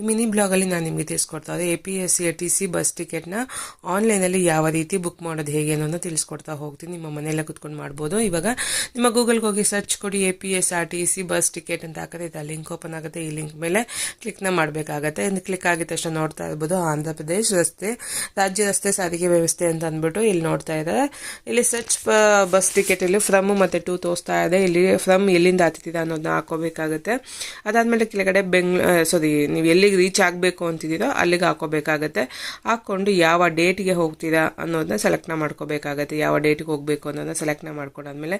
ಈ ಮಿನಿ ಬ್ಲಾಗಲ್ಲಿ ನಾನು ನಿಮಗೆ ತಿಳಿಸ್ಕೊಡ್ತಾ ಇದ್ದೆ A P S C T C bus ಟಿಕೆಟ್ನ ಆನ್ಲೈನಲ್ಲಿ ಯಾವ ರೀತಿ ಬುಕ್ ಮಾಡೋದು ಹೇಗೆ ಅನ್ನೋದನ್ನ ತಿಳಿಸ್ಕೊಡ್ತಾ ಹೋಗ್ತೀನಿ. ನಿಮ್ಮ ಮನೆಯಲ್ಲೇ ಕುತ್ಕೊಂಡು ಮಾಡ್ಬೋದು. ಇವಾಗ ನಿಮ್ಮ ಗೂಗಲ್ಗೆ ಹೋಗಿ ಸರ್ಚ್ ಕೊಡಿ A P S R T C bus ticket ಅಂತ ಹಾಕಿದ್ರೆ ಇದು ಲಿಂಕ್ ಓಪನ್ ಆಗುತ್ತೆ. ಈ ಲಿಂಕ್ ಮೇಲೆ ಕ್ಲಿಕ್ನ ಮಾಡಬೇಕಾಗತ್ತೆ. ಕ್ಲಿಕ್ ಆಗಿದ ತಕ್ಷಣ ನೋಡ್ತಾ ಇರ್ಬೋದು. ಆಂಧ್ರ ಪ್ರದೇಶ್ ರಸ್ತೆ, ರಾಜ್ಯ ರಸ್ತೆ ಸಾರಿಗೆ ವ್ಯವಸ್ಥೆ ಅಂತ ಅಂದ್ಬಿಟ್ಟು ಇಲ್ಲಿ ನೋಡ್ತಾ ಇದ್ದಾರೆ. ಇಲ್ಲಿ ಸರ್ಚ್ ಬಸ್ ಟಿಕೆಟ್ ಇಲ್ಲಿ ಫ್ರಮ್ ಮತ್ತು ಟೂ ತೋರಿಸ್ತಾ ಇದೆ. ಇಲ್ಲಿ ಫ್ರಮ್ ಎಲ್ಲಿಂದ ಹತ್ತಿದೆ ಅನ್ನೋದನ್ನ ಹಾಕೋಬೇಕಾಗುತ್ತೆ. ಅದಾದಮೇಲೆ ಕೆಳಗಡೆ ಬೆಂಗ್ ಸಾರಿ ನೀವು ಎಲ್ಲಿಗೆ ರೀಚ್ ಆಗಬೇಕು ಅಂತಿದ್ದೀರೋ ಅಲ್ಲಿಗೆ ಹಾಕೋಬೇಕಾಗತ್ತೆ. ಹಾಕ್ಕೊಂಡು ಯಾವ ಡೇಟಿಗೆ ಹೋಗ್ತೀರಾ ಅನ್ನೋದನ್ನ ಸೆಲೆಕ್ಟ್ನ ಮಾಡ್ಕೋಬೇಕಾಗತ್ತೆ. ಯಾವ ಡೇಟಿಗೆ ಹೋಗಬೇಕು ಅನ್ನೋದನ್ನ ಸೆಲೆಕ್ಟ್ನ ಮಾಡ್ಕೊಂಡಾದ್ಮೇಲೆ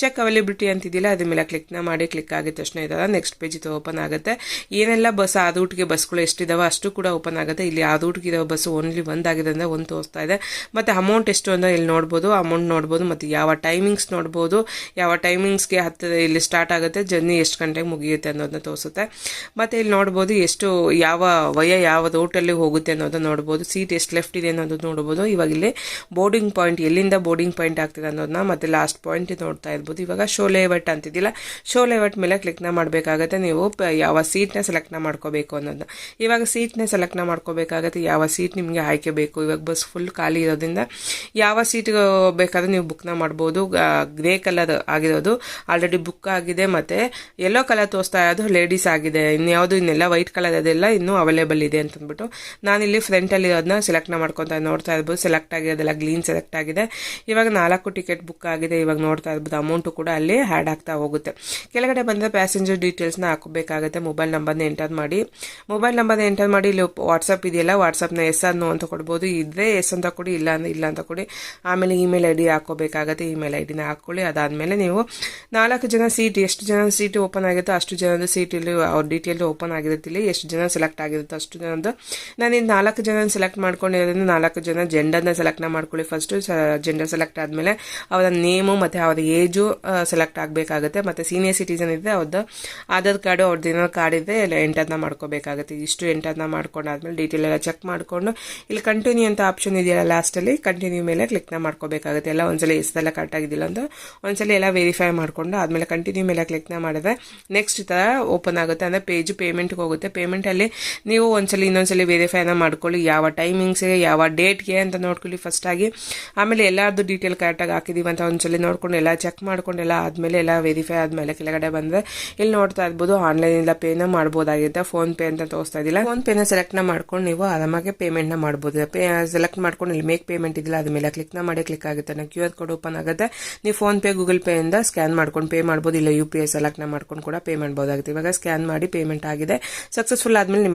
ಚೆಕ್ ಅವೈಲೇಬಿಲಿಟಿ ಅಂತಿದ್ದಿಲ್ಲ ಅದ್ರ ಮೇಲೆ ಕ್ಲಿಕ್ನ ಮಾಡಿ ಕ್ಲಿಕ್ ಆಗಿದ ತಕ್ಷಣ ಇದೆಲ್ಲ ನೆಕ್ಸ್ಟ್ ಪೇಜ್ ಇದು ಓಪನ್ ಆಗುತ್ತೆ. ಏನೆಲ್ಲ ಬಸ್ ಆ ರೂಟ್ಗೆ ಬಸ್ಗಳು ಎಷ್ಟಿದಾವೆ ಅಷ್ಟು ಕೂಡ ಓಪನ್ ಆಗುತ್ತೆ. ಇಲ್ಲಿ ಆ ಬಸ್ ಓನ್ಲಿ ಒಂದಾಗಿದೆ ಅಂದರೆ ಒಂದು ತೋರಿಸ್ತಾ ಇದೆ. ಮತ್ತು ಅಮೌಂಟ್ ಎಷ್ಟು ಅಂದರೆ ಇಲ್ಲಿ ನೋಡ್ಬೋದು ಅಮೌಂಟ್ ನೋಡ್ಬೋದು, ಮತ್ತು ಯಾವ ಟೈಮಿಂಗ್ಸ್ ನೋಡ್ಬೋದು, ಯಾವ ಟೈಮಿಂಗ್ಸ್ಗೆ ಹತ್ತಿರ ಇಲ್ಲಿ ಸ್ಟಾರ್ಟ್ ಆಗುತ್ತೆ ಜರ್ನಿ ಎಷ್ಟು ಗಂಟೆಗೆ ಮುಗಿಯುತ್ತೆ ಅನ್ನೋದನ್ನ ತೋರಿಸುತ್ತೆ. ಮತ್ತು ಇಲ್ಲಿ ನೋಡ್ಬೋದು ಎಷ್ಟು ಯಾವ ವಯ ಯಾವ ರೂಟಲ್ಲಿ ಹೋಗುತ್ತೆ ಅನ್ನೋದನ್ನ ನೋಡ್ಬೋದು ಸೀಟ್ ಎಷ್ಟು ಲೆಫ್ಟ್ ಇದೆ ಅನ್ನೋದು ನೋಡ್ಬೋದು. ಇವಾಗ ಇಲ್ಲಿ ಬೋರ್ಡಿಂಗ್ ಪಾಯಿಂಟ್ ಎಲ್ಲಿಂದ ಬೋರ್ಡಿಂಗ್ ಪಾಯಿಂಟ್ ಆಗ್ತಿದೆ ಅನ್ನೋದನ್ನ ಮತ್ತೆ ಲಾಸ್ಟ್ ಪಾಯಿಂಟ್ ನೋಡ್ತಾ ಇರ್ಬೋದು. ಇವಾಗ ಶೋ ಲೇವಟ್ ಅಂತಿದ್ದಿಲ್ಲ ಶೋ ಲೇವಟ್ ಮೇಲೆ ಕ್ಲಿಕ್ನ ಮಾಡಬೇಕಾಗತ್ತೆ ನೀವು ಯಾವ ಸೀಟ್ನ ಸೆಲೆಕ್ಟ್ನ ಮಾಡ್ಕೋಬೇಕು ಅನ್ನೋದನ್ನ ಇವಾಗ ಸೀಟ್ನ ಸೆಲೆಕ್ಟ್ನ ಮಾಡ್ಕೋಬೇಕಾಗತ್ತೆ, ಯಾವ ಸೀಟ್ ನಿಮಗೆ ಆಯ್ಕೆ ಬೇಕು. ಇವಾಗ ಬಸ್ ಫುಲ್ ಖಾಲಿ ಇರೋದ್ರಿಂದ ಯಾವ ಸೀಟ್ ಬೇಕಾದ್ರೆ ನೀವು ಬುಕ್ನ ಮಾಡ್ಬೋದು. ಗ್ರೇ ಕಲರ್ ಆಗಿರೋದು ಆಲ್ರೆಡಿ ಬುಕ್ ಆಗಿದೆ, ಮತ್ತೆ ಯೆಲ್ಲೋ ಕಲರ್ ತೋರಿಸ್ತಾ ಇರೋದು ಲೇಡೀಸ್ ಆಗಿದೆ. ಇನ್ಯಾವುದು ಇನ್ನೆಲ್ಲ ವೈಟ್ ಕಲರ್ ಅದೆಲ್ಲ ಇನ್ನೂ ಅವೈಲೇಬಲ್ ಇದೆ ಅಂತ ಅಂದ್ಬಿಟ್ಟು ನಾನಿಲ್ಲಿ ಫ್ರಂಟಲ್ಲಿ ಅದನ್ನ ಸೆಲೆಕ್ಟ್ನ ಮಾಡ್ಕೊತಾ ನೋಡ್ತಾ ಇರ್ಬೋದು. ಸೆಲೆಕ್ಟ್ ಆಗಿರೋದೆಲ್ಲ ಗ್ಲೀನ್ ಸೆಲೆಕ್ಟ್ ಆಗಿದೆ. ಇವಾಗ ನಾಲ್ಕು ಟಿಕೆಟ್ ಬುಕ್ ಆಗಿದೆ. ಇವಾಗ ನೋಡ್ತಾ ಇರ್ಬೋದು. ಅಮೌಂಟು ಕೂಡ ಅಲ್ಲಿ ಆ್ಯಡ್ ಆಗ್ತಾ ಹೋಗುತ್ತೆ. ಕೆಳಗಡೆ ಬಂದರೆ ಪ್ಯಾಸೆಂಜರ್ ಡೀಟೇಲ್ಸ್ನ ಹಾಕಬೇಕಾಗುತ್ತೆ. ಮೊಬೈಲ್ ನಂಬರ್ನ ಎಂಟರ್ ಮಾಡಿ. ಮೊಬೈಲ್ ನಂಬರ್ನ ಎಂಟರ್ ಮಾಡಿ. ಇಲ್ಲಿ ವಾಟ್ಸಪ್ ಇದೆಯಲ್ಲ? ವಾಟ್ಸಪ್ನ ಎಸ್ ಅನ್ನೋ ಅಂತ ಕೊಡ್ಬೋದು. ಇದ್ರೆ ಎಸ್ ಅಂತ ಕೊಡಿ, ಇಲ್ಲ ಇಲ್ಲ ಅಂತ ಕೊಡಿ. ಆಮೇಲೆ ಇಮೇಲ್ ಐ ಡಿ ಹಾಕೋಬೇಕಾಗುತ್ತೆ ಇಮೇಲ್ ಐ ಡಿನ ಹಾಕ್ಕೊಳ್ಳಿ. ಅದಾದಮೇಲೆ ನೀವು ನಾಲ್ಕು ಜನ ಸೀಟ್ ಎಷ್ಟು ಜನ ಸೀಟ್ ಓಪನ್ ಆಗುತ್ತೋ ಅಷ್ಟು ಜನದ ಸೀಟ್ ಇಲ್ಲಿ ಅವ್ರ ಡೀಟೇಲ್ ಓಪನ್ ಆಗಿರುತ್ತೆ. ಇಲ್ಲಿ ಎಷ್ಟು ಜನ ಸೆಲೆಕ್ಟ್ ಆಗಿರುತ್ತೆ ಅಷ್ಟು ಜನದ್ದು ನಾನು ಇದು ನಾಲ್ಕು ಜನ ಸೆಲೆಕ್ಟ್ ಮಾಡ್ಕೊಂಡಿರೋದ್ರಿಂದ ನಾಲ್ಕು ಜನ ಜೆಂಡರ್ನ ಸೆಲೆಕ್ಟ್ನ ಮಾಡ್ಕೊಳ್ಳಿ. ಫಸ್ಟು ಜೆಂಡರ್ ಸೆಲೆಕ್ಟ್ ಆದಮೇಲೆ ಅವರ ನೇಮು ಮತ್ತು ಅವರ ಏಜು ಸೆಲೆಕ್ಟ್ ಆಗಬೇಕಾಗುತ್ತೆ. ಮತ್ತು ಸೀನಿಯರ್ ಸಿಟಿಸನ್ ಇದ್ದರೆ ಅವ್ರದ್ದು ಆಧಾರ್ ಕಾರ್ಡು ಅವ್ರದ್ದು ಏನೋ ಕಾರ್ಡ್ ಇದ್ದರೆ ಎಲ್ಲ ಎಂಟರ್ನ ಮಾಡ್ಕೋಬೇಕಾಗುತ್ತೆ. ಇಷ್ಟು ಎಂಟರ್ನ ಮಾಡ್ಕೊಂಡಾದ್ಮೇಲೆ ಡೀಟೇಲ್ ಎಲ್ಲ ಚೆಕ್ ಮಾಡಿಕೊಂಡು, ಇಲ್ಲಿ ಕಂಟಿನ್ಯೂ ಅಂತ ಆಪ್ಷನ್ ಇದೆಯಲ್ಲ ಲಾಸ್ಟಲ್ಲಿ ಕಂಟಿನ್ಯೂ ಮೇಲೆ ಕ್ಲಿಕ್ನ ಮಾಡ್ಕೋಬೇಕಾಗುತ್ತೆ. ಎಲ್ಲ ಒಂದ್ಸಲ ಎಷ್ಟೆಲ್ಲ ಕರೆಕ್ಟ್ ಆಗಿದ್ದಿಲ್ಲ ಅಂತ ಒಂದ್ಸಲ ಎಲ್ಲ ವೆರಿಫೈ ಮಾಡಿಕೊಂಡು ಆದಮೇಲೆ ಕಂಟಿನ್ಯೂ ಮೇಲೆ ಕ್ಲಿಕ್ನ ಮಾಡಿದ್ರೆ ನೆಕ್ಸ್ಟ್ ತರ ಓಪನ್ ಆಗುತ್ತೆ. ಅಂದರೆ ಪೇಜ್ ಪೇಮೆಂಟ್ಗೆ ಹೋಗುತ್ತೆ. ಪೇಮೆಂಟಲ್ಲಿ ನೀವು ಒಂದ್ಸಲ ಇನ್ನೊಂದ್ಸಲಿ ವೆರಿಫೈನ ಮಾಡ್ಕೊಳ್ಳಿ. ಯಾವ ಟೈಮಿಂಗ್ಸ್ಗೆ ಯಾವ ಡೇಟ್ಗೆ ಅಂತ ನೋಡ್ಕೊಳ್ಳಿ ಫಸ್ಟ್ ಆಗಿ. ಆಮೇಲೆ ಎಲ್ಲರದ್ದು ಡೀಟೇಲ್ ಕರೆಕ್ಟಾಗಿ ಹಾಕಿದೀವಿ ಅಂತ ಒಂದ್ಸಲಿ ನೋಡ್ಕೊಂಡು ಎಲ್ಲ ಚೆಕ್ ಮಾಡ್ಕೊಂಡು ಎಲ್ಲ ಆದಮೇಲೆ ಎಲ್ಲ ವೆರಿಫೈ ಆದ್ಮೇಲೆ ಕೆಳಗಡೆ ಬಂದ್ರೆ ಇಲ್ಲಿ ನೋಡ್ತಾ ಇರ್ಬೋದು ಆನ್ಲೈನಿಂದ ಪೇನ ಮಾಡ್ಬೋದಾಗಿರುತ್ತೆ ಫೋನ್ ಪೇ ಅಂತ ತೋರಿಸ್ತಾ ಇದ್ದಿಲ್ಲ. ಫೋನ್ ಪೇನ ಸೆಲೆಕ್ಟ್ನ ಮಾಡ್ಕೊಂಡು ನೀವು ಆರಾಮಾಗಿ ಪೇಮೆಂಟ್ನ ಮಾಡ್ಬೋದು. ಪೇ ಸೆಲೆಕ್ಟ್ ಮಾಡ್ಕೊಂಡು ಇಲ್ಲಿ ಮೇಕ್ ಪೇಮೆಂಟ್ ಇದಿಲ್ಲ ಅದ್ರ ಮೇಲೆ ನ ಮಾಡಿ ಕ್ಲಿಕ್ ಆಗುತ್ತೆ. ನಾವು ಕ್ಯೂ ಆರ್ ಕೋಡ್ ಓಪನ್ ಆಗುತ್ತೆ. ನೀವು ಫೋನ್ ಪೇ ಗೂಗಲ್ ಪೇ ಇಂದ ಸ್ಕ್ಯಾನ್ ಮಾಡ್ಕೊಂಡು ಪೇ ಮಾಡ್ಬೋದು. ಇಲ್ಲ ಯು ಪಿ ಐ ಸೆಲೆಕ್ಟ್ನ ಮಾಡ್ಕೊಂಡು ಕೂಡ ಪೇ ಮಾಡ್ಬೋದಾಗುತ್ತೆ. ಇವಾಗ ಸ್ಕ್ಯಾನ್ ಮಾಡಿ ಪೇಮೆಂಟ್ ಆಗಿದೆ. ಸಕ್ಸಸ್ಫುಲ್ ಆದಮೇಲೆ